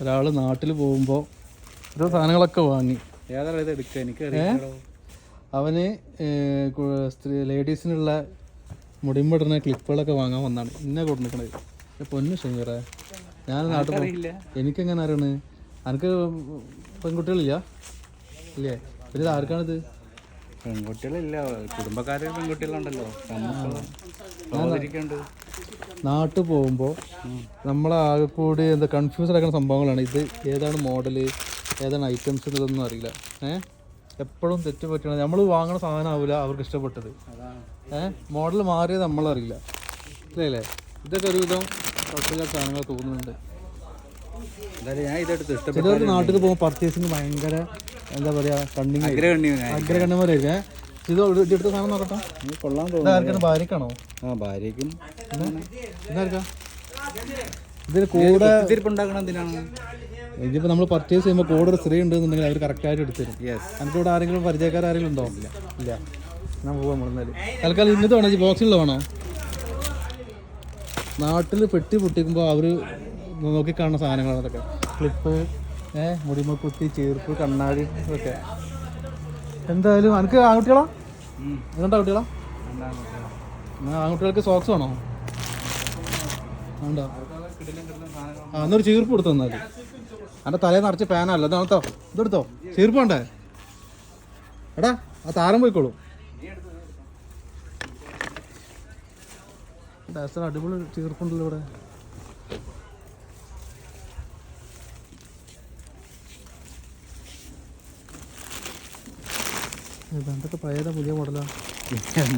ഒരാൾ നാട്ടിൽ പോകുമ്പോൾ ഓരോ സാധനങ്ങളൊക്കെ വാങ്ങി. ഏതാണ് ഇത് എടുക്കുക എനിക്ക് അവന് സ്ത്രീ ലേഡീസിനുള്ള മുടിമ്പിടുന്ന ക്ലിപ്പുകളൊക്കെ വാങ്ങാൻ വന്നാണ്. ഇന്നെ കൊടുക്കണത് പൊന്നു ഷെമീറ ഞാൻ നാട്ടിൽ എനിക്കെങ്ങനെ അറിയണ്? എനിക്ക് പെൺകുട്ടികളില്ല? ഇല്ലേ? പിന്നെ ഇത് ആർക്കാണിത്? പെൺകുട്ടികളില്ല. കുടുംബക്കാരെ പെൺകുട്ടികളുണ്ടല്ലോ. നാട്ടിൽ പോകുമ്പോൾ നമ്മളെ ആകെ കൂടി എന്താ കൺഫ്യൂസ് ആക്കുന്ന സംഭവങ്ങളാണ്. ഇത് ഏതാണ് മോഡൽ ഏതാണ് ഐറ്റംസ് എന്നതൊന്നും അറിയില്ല. ഏഹ് എപ്പോഴും തെറ്റ് പറ്റണം നമ്മൾ വാങ്ങണ സാധനം ആവില്ല അവർക്ക് ഇഷ്ടപ്പെട്ടത്. ഏഹ് മോഡൽ മാറിയത് നമ്മളറിയില്ല. അല്ലേ ഇതൊക്കെ ഒരുവിധം കുഴപ്പമില്ലാത്ത സാധനങ്ങൾ തോന്നുന്നുണ്ട്. ചിലർക്ക് നാട്ടിൽ പോകുമ്പോൾ പർച്ചേസിങ് ഭയങ്കര എന്താ പറയാ കണ്ണിങ് അഗ്ര അഗ്രകണ്ണന്മാരായിരിക്കും ഏഹ് ഇത് എടുത്ത സാധനം നോക്കട്ടെ. കൊള്ളാൻ തോന്നുന്നു. ഭാര്യക്കാണോ? ആ ഭാര്യക്കും ഇതിന് കൂടെ എന്തിനാണ്? ഇതിപ്പോ നമ്മൾ പർച്ചേസ് ചെയ്യുമ്പോൾ കൂടെ ഒരു സ്ത്രീ ഉണ്ടെന്നുണ്ടെങ്കിൽ അവർ കറക്റ്റായിട്ട് എടുത്തു തരും. യെസ് എനിക്ക് ഇവിടെ ആരെങ്കിലും പരിചയക്കാർ ആരെങ്കിലും ഉണ്ടോ? ഇല്ല. ഇല്ല. ഞാൻ പോവാൻ മുടന്നാൽ തൽക്കാലം ഇന്നത്തെ വേണോ? ബോക്സിലുള്ള വേണോ? നാട്ടിൽ പെട്ടി പൊട്ടിക്കുമ്പോൾ അവർ നോക്കി കാണുന്ന സാധനങ്ങളാണ് അതൊക്കെ ക്ലിപ്പ് ഏഹ് മുടിമക്കുത്തി ചീർപ്പ് കണ്ണാടി ഇതൊക്കെ. എന്തായാലും എനിക്ക് ആൺകുട്ടികളാ? എന്താ കുട്ടികളാ ആൺകുട്ടികൾക്ക് സോക്സ് വേണോ? വേണ്ടോ ആ എന്നൊരു ചീർപ്പ് കൊടുത്തു തന്നാൽ എന്റെ തലയിൽ നിറച്ച് പാനല്ല. ഇതാണോ ഇതെടുത്തോ? ചീർപ്പ് വേണ്ടേ? എടാ ആ താരം പോയിക്കോളൂ. ഡാസ്റ്റർ അടിപൊളി ചീർപ്പുണ്ടല്ലോ ഇവിടെ. എന്തൊക്കെ പഴയതാ പുതിയ മോഡലാ?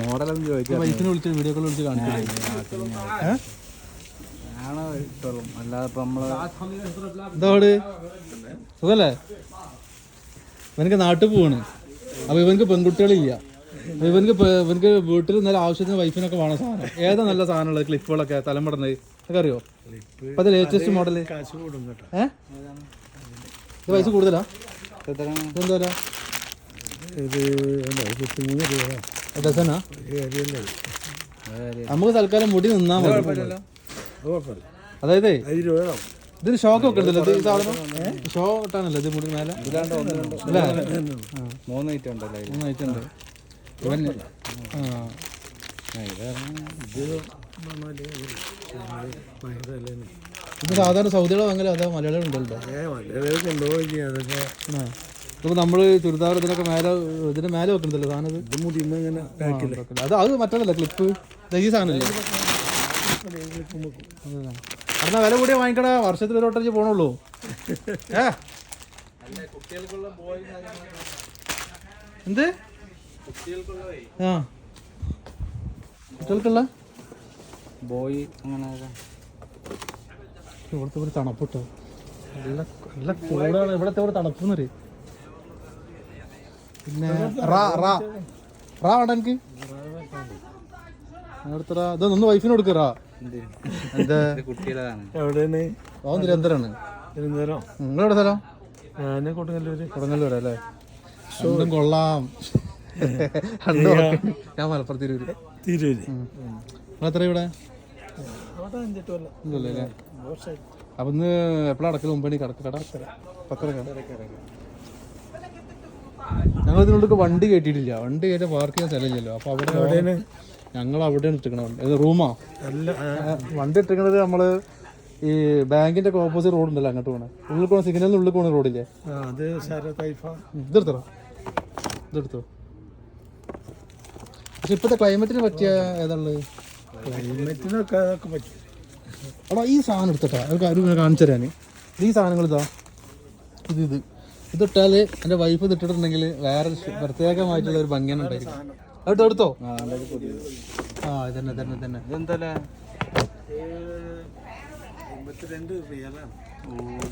മോഡലൊന്നും ചോദിച്ചാൽ വൈഫിനെ വിളിച്ച് വീഡിയോ കോൾ വിളിച്ച് കാണിച്ചു അല്ലാതെ ഇപ്പൊ സുഖല്ലേ? ഇവനക്ക് നാട്ടിൽ പോവാണ്. അപ്പൊ ഇവനക്ക് പെൺകുട്ടികളില്ല. അപ്പൊ ഇവനക്ക് ഇവനക്ക് വീട്ടിൽ നല്ല ആവശ്യത്തിന് വൈഫിനൊക്കെ വേണം സാധനം. ഏതാ നല്ല സാധനമുള്ളത്? ക്ലിപ്പുകളൊക്കെ തലമുടന്നത് ഒക്കെ അറിയോ? ഇപ്പൊ അത് ലേറ്റസ്റ്റ് മോഡൽ ഏഹ് ഇത് പൈസ കൂടുതലാ? വില? ഡസനാ നമുക്ക് തൽക്കാലം മുടി നിന്നാ മതി. അതായത് ഇതിന് ഷോക്ക് ഒക്കെ ഉണ്ടല്ലോ. ഇത് സാധനം ഷോ ഇട്ടാണല്ലോ ഇത് മുടി മേലെ? മൂന്ന് ഐറ്റം ഇവൻ ഇത് സാധാരണ സൗദിയുടെ അങ്ങനെ അതോ മലയാളികൾ ഉണ്ടല്ലോ? അപ്പൊ നമ്മൾ ചുരിദാർ ഇതിനൊക്കെ മേലെ ഇതിന് മേലെ വെക്കണ്ടല്ലോ സാധനം ഇത്? ആ, ഇങ്ങനെ അത് അത് മറ്റേതല്ല ക്ലിപ്പ് ഈ സാധനല്ലേ? എന്നാ വില കൂടിയ വാങ്ങിക്കട. വർഷത്തിൽ ഒരു വട്ടം പോണുള്ളൂ. ഏ? എന്ത്? ആ. കുട്ടികൾക്കുള്ള? ബോയ് അങ്ങനെ ഇവിടുത്തെ ഒരു തണുപ്പിട്ടോ നല്ല നല്ല കൂടാണ് ഇവിടത്തെ ഒരു തണുപ്പെന്നൊരു പിന്നെ റാ റാ. റാ വേണ്ട എനിക്ക്. അടുത്ത ഇതൊന്ന് വൈഫിന് കൊടുക്കറാ എന്ത്? എന്താ? ഇത് കുട്ടികളാണ്. എവിടെയാണ്? അവൻ നിരന്തരാണ് തിരുവനന്തപുരം. നിങ്ങളെവിടെ സ്ഥലം? ഞാൻ കൊടുങ്ങല്ലൂര്. കൊടുങ്ങല്ലൂർ അല്ലേ? രണ്ടും കൊള്ളാം. ഞാൻ മലപ്പുറം തിരൂര്. തിരൂര്. നിങ്ങളെത്ര ഇവിടെ? അവിടെ അഞ്ചെട്ട് കൊല്ലം. ഇല്ലല്ലേ? അല്ലേ വർഷമായി അപ്പൊ ഇന്ന് എപ്പോഴാണ് അടക്കൽ മുമ്പണി കടക്ക് കട പത്തര ഞങ്ങൾ ഇതിനുള്ളിൽ വണ്ടി കയറ്റിയിട്ടില്ല. വണ്ടി കേട്ട് പാർക്ക് ചെയ്യാൻ സ്ഥലമില്ലല്ലോ. അപ്പൊ അവിടെ ഞങ്ങൾ അവിടെയാണ് ഇട്ടിരിക്കണത് റൂമാ? വണ്ടി ഇട്ടിരിക്കണത് നമ്മൾ ഈ ബാങ്കിന്റെ ഓപ്പോസിറ്റ് റോഡ് ഉണ്ടല്ലോ അങ്ങോട്ട് പോണേ. ഉള്ളിൽ പോണ സിഗ്നലിന് ഉള്ളിൽ പോണ റോഡില്ലേ? അത് ഇതെടുത്തോ ഇതെടുത്തോ പക്ഷെ ഇപ്പോഴത്തെ ക്ലൈമറ്റിന് പറ്റിയ ഏതാണുള്ളത് ക്ലൈമറ്റിനൊക്കെ അതൊക്കെ പറ്റും. എടാ ഈ സാധനം എടുത്തിട്ടാ. ഒരു കാണിച്ചു തരാൻ ഈ സാധനങ്ങൾ ഇതാ. ഇത് ഇത്. ഇതിട്ടാൽ എന്റെ വൈഫ് ഇതിട്ടിട്ടുണ്ടെങ്കിൽ വേറെ പ്രത്യേകമായിട്ടുള്ള ഒരു ഭംഗിയാണ് ഉണ്ടായിരിക്കും എടുത്തോ എടുത്തോ? ആ ഇതന്നെ തന്നെ തന്നെ ഇതെന്തല്ലേ?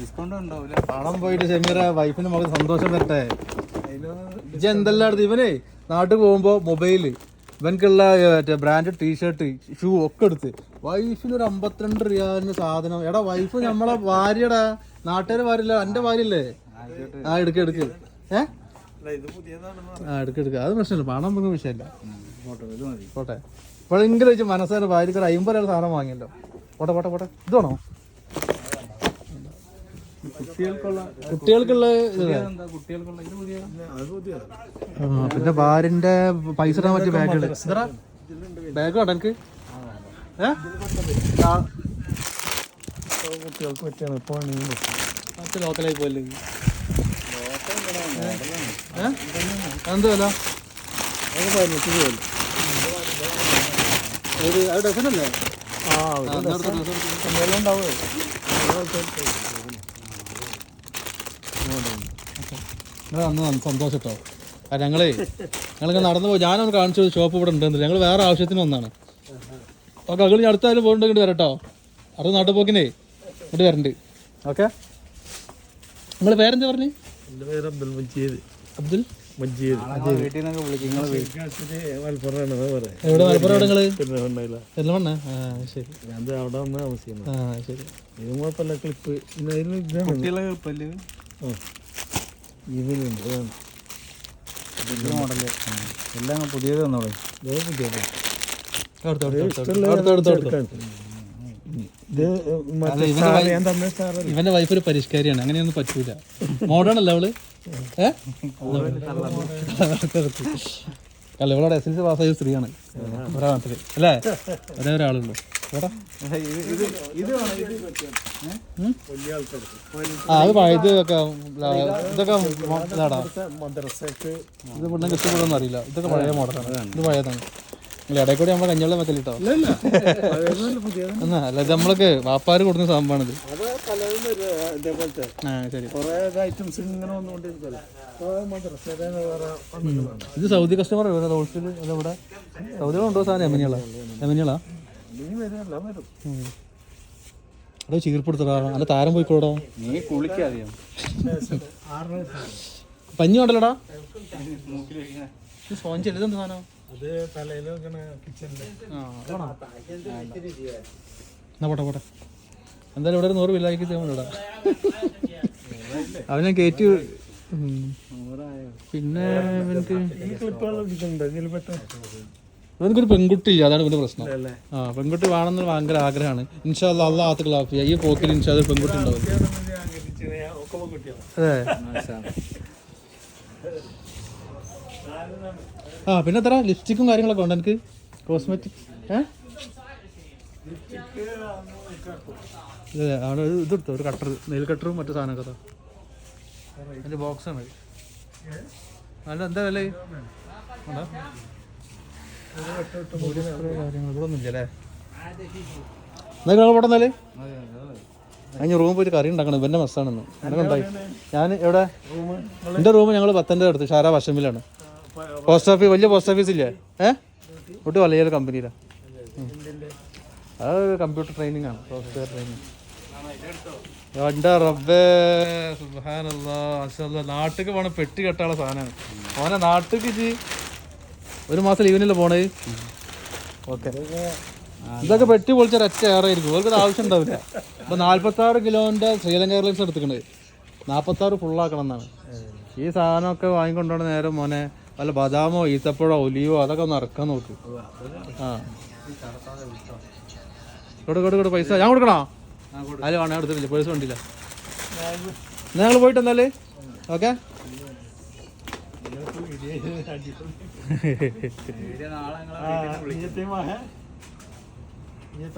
ഡിസ്കൗണ്ട് ഉണ്ടാവില്ല പണം പോയിട്ട് ഷെമീറ വൈഫിന് നമുക്ക് സന്തോഷം തരട്ടെ എന്തെല്ലാം എടുത്ത്? ഇവനെ നാട്ടിൽ പോകുമ്പോൾ മൊബൈൽ ഇവൻക്കുള്ള മറ്റേ ബ്രാൻഡ് ടീഷർട്ട് ഷൂ ഒക്കെ എടുത്ത്. വൈഫിന് ഒരു അമ്പത്തിരണ്ട് റിയാലിന് സാധനം. എടാ വൈഫ് നമ്മളെ ഭാര്യടാ. നാട്ടുകാരെ ഭാര്യല്ല എന്റെ ഭാര്യല്ലേ ആ എടുക്ക എടുക്ക്. ഏ? അല്ല ഇത് പുതിയതാണെന്ന് ആ അത് പ്രശ്നമില്ല. പണം നമുക്ക് വിഷയമില്ല. പോട്ടെ. ഇപ്പോഴെങ്കിലും വെച്ച് മനസ്സിലെ ഭാര്യക്ക് ഒരു അമ്പത് രൂപ സാധനം വാങ്ങിയല്ലോ. പോട്ടെ പോട്ടെ പോട്ടെ. ഇതാണോ കുട്ടികൾക്കുള്ള കുട്ടികൾക്കുള്ള ഇത് കുട്ടികൾക്കുള്ള ഇത് പുതിയ അത് പുതിയതാണ് പിന്നെ ഭാര്യന്റെ പൈസ ഇടാൻ പറ്റിയ ബാഗുകൾ ബാഗ് വേണ്ട എനിക്ക് കുട്ടികൾക്ക് പറ്റിയാണ്. ഇപ്പൊ ലോക്കലായി പോയല്ലേ? ഏ എന്ത് വില പതിനെട്ട് രൂപ ഏത് അത് ഡസനല്ലേ ആ എന്തെങ്കിലും ഉണ്ടാവുമോ നിങ്ങൾ അന്ന് നന്ന- സന്തോഷം കേട്ടോ കാരണം ഞങ്ങളേ ഞങ്ങളിങ്ങനെ നടന്നു പോയി. ഞാനൊന്ന് കാണിച്ചു ഷോപ്പ് ഇവിടെ ഉണ്ടെന്ന്. ഞങ്ങൾ വേറെ ആവശ്യത്തിന് വന്നാണ്. ഓക്കെ അകളി അടുത്തായാലും പോകണ്ട ഇങ്ങോട്ട് വരട്ടോ. അടുത്ത നാട്ടിൽ പോക്കിനേ ഇങ്ങോട്ട് വരണ്ട്. ഓക്കെ. നിങ്ങൾ പേരെന്താ പറഞ്ഞു? എന്റെ പേര് അബ്ദുൽ മജീദ്. അബ്ദുൽ? മജീദ്. വീട്ടിൽ നിന്നൊക്കെ വിളിക്കും നിങ്ങൾ മലപ്പുറമാണ് അത് പറയാം. എവിടെ മലപ്പുറം എവിടെ നിങ്ങൾ എല്ലാം ശരി. ഞാൻ അവിടെ വന്ന് താമസിക്കുന്നത് ആ ശരി. ഇത് കുഴപ്പമില്ല. ക്ലിപ്പ് കുട്ടികളെ ഇതിലുണ്ട് മോഡൽ എല്ലാം പുതിയത് തന്നോളൂ. പുതിയത്. അടുത്ത അടുത്ത അടുത്ത അടുത്ത അടുത്ത അടുത്ത. എടുക്കാം. ഇത് ഇവന്റെ വൈഫ് ഒരു പരിഷ്കാരിയാണ്. അങ്ങനെയൊന്നും പറ്റൂല. മോഡേൺ അല്ല അവൾ? അല്ല ഇവളോട് എസ് എൽ സി പാസ്സായ സ്ത്രീയാണ്. ഒരാ നാട്ടിൽ അല്ലേ? ഒരേ ഒരാളുള്ളൂ. ഇത് ഇത് ഇത് ആ അത് ഇതൊക്കെ ല- ഇതൊക്കെ ഇതാടാ ഇത് പെണ്ണുങ്ങൾക്ക് ഇഷ്ടപ്പെടുമെന്ന് അറിയില്ല. ഇതൊക്കെ പഴയ മോഡലാണ് ഇത് പഴയതാണ്. ഇടയിൽ കൂടി നമ്മളെ കഞ്ഞിവെള്ളം വെക്കലിട്ടോ? പഴയതല്ല പുതിയത് എന്നാ അല്ല ഇത് നമ്മൾക്ക് വാപ്പാര് കൊടുക്കുന്ന സംഭവമാണിത്. ആ ശരി. ഇത് സൗദി കസ്റ്റമർ ഹോൾസെയിൽ അല്ല ഇവിടെ. സൗദികളുണ്ടോ സാധനം? എമനികളാ? എമനികളാ? അതോ ചീർപ്പെടുത്തടാ. അല്ല താരം പോയിക്കോടാ നീ വയസ്സാണ് പഞ്ഞി ഉണ്ടല്ലോടാ സ്പോഞ്ച് സാധനം? അത് തലയിൽ വെക്കണ കിച്ചണിൽ എന്നാ പോട്ടെ പോട്ടെ. എന്തായാലും ഇവിടെ ഒരു നൂറ് ബില്ലാക്കി തരുന്നുണ്ടാ അവനെ കയറ്റി. പിന്നെ ഇവനക്കൊരു പെൺകുട്ടി ഇല്ല അതാണ് ഇവന്റെ പ്രശ്നം. ആ പെൺകുട്ടി വേണമെന്ന് ഭയങ്കര ആഗ്രഹമാണ്. ഇൻഷാല്ല അല്ല ആത്ത ക്ലാഫ് ഈ പോക്കിൽ ഇൻഷാ ഒരു പെൺകുട്ടി ഉണ്ടാവും. അതെ. ആ പിന്നെ എത്ര ലിപ്സ്റ്റിക്കും കാര്യങ്ങളൊക്കെ ഉണ്ട് എനിക്ക് കോസ്മെറ്റിക് ഏ? അവിടെ ഒരു ഇതെടുത്തു ഒരു കട്ടർ നെയിൽ കട്ടറും മറ്റു സാധനമൊക്കെ അതിന്റെ ബോക്സ് മതി അല്ല എന്താ വില? ഉണ്ടോ? കാര്യങ്ങൾ ഇവിടെ ഒന്നുമില്ല അല്ലേ? എന്നാ നിങ്ങൾ ഇവിടെ എന്നാൽ റൂമിൽ പോയിട്ട് കറി ഉണ്ടാക്കണം. ഇവന്റെ മെസ്സാണെന്ന് അങ്ങനെ ഉണ്ടായി ഞാൻ എവിടെ? എന്റെ റൂം ഞങ്ങൾ പത്തന്റെ അടുത്ത് ഷാരാ വശമിലാണ്. പോസ്റ്റ് ഓഫീസ് വലിയ പോസ്റ്റ് ഓഫീസ് ഇല്ലേ? ഏ? ഒട്ട് വലിയൊരു കമ്പനിയിലാണ് അത് കമ്പ്യൂട്ടർ ട്രെയിനിങ് ആണ് സോഫ്റ്റ്വെയർ ട്രെയിനിങ് എന്റെ നാട്ടിക്ക് പോണ പെട്ടി കെട്ടാള സാധനമാണ് ഓനെ നാട്ടിക്ക് ഇജ്ജ് ഒരു മാസം ലീവിനല്ലേ പോണേ ഓക്കെ. ഇതൊക്കെ പെട്ടി പൊളിച്ച ഒറ്റ ഏറായിരിക്കും അവർക്ക് ആവശ്യം ഉണ്ടാവില്ല. അപ്പോൾ നാല്പത്തി ആറ് കിലോന്റെ ശ്രീലങ്ക എയർലൈൻസ് എടുത്തിട്ടുണ്ട് നാൽപ്പത്തി ആറ് ഫുള്ളാക്കണം എന്നാണ്. ഈ സാധനമൊക്കെ വാങ്ങിക്കൊണ്ടുപോണ നേരം മോനെ വല്ല ബദാമോ ഈത്തപ്പഴോ ഒലിയോ അതൊക്കെ ഒന്ന് ഇറക്കാൻ നോക്ക്. ആ. കൊടു കൊടു കൊടു പൈസ. ഞാൻ കൊടുക്കണോ? അതിൽ വേണം എടുത്തില്ല എടുത്തിട്ടില്ല. പേഴ്സ് കണ്ടില്ല. നിങ്ങൾ ഞങ്ങൾ പോയിട്ട് എന്നാൽ ഓക്കെ? നാളെ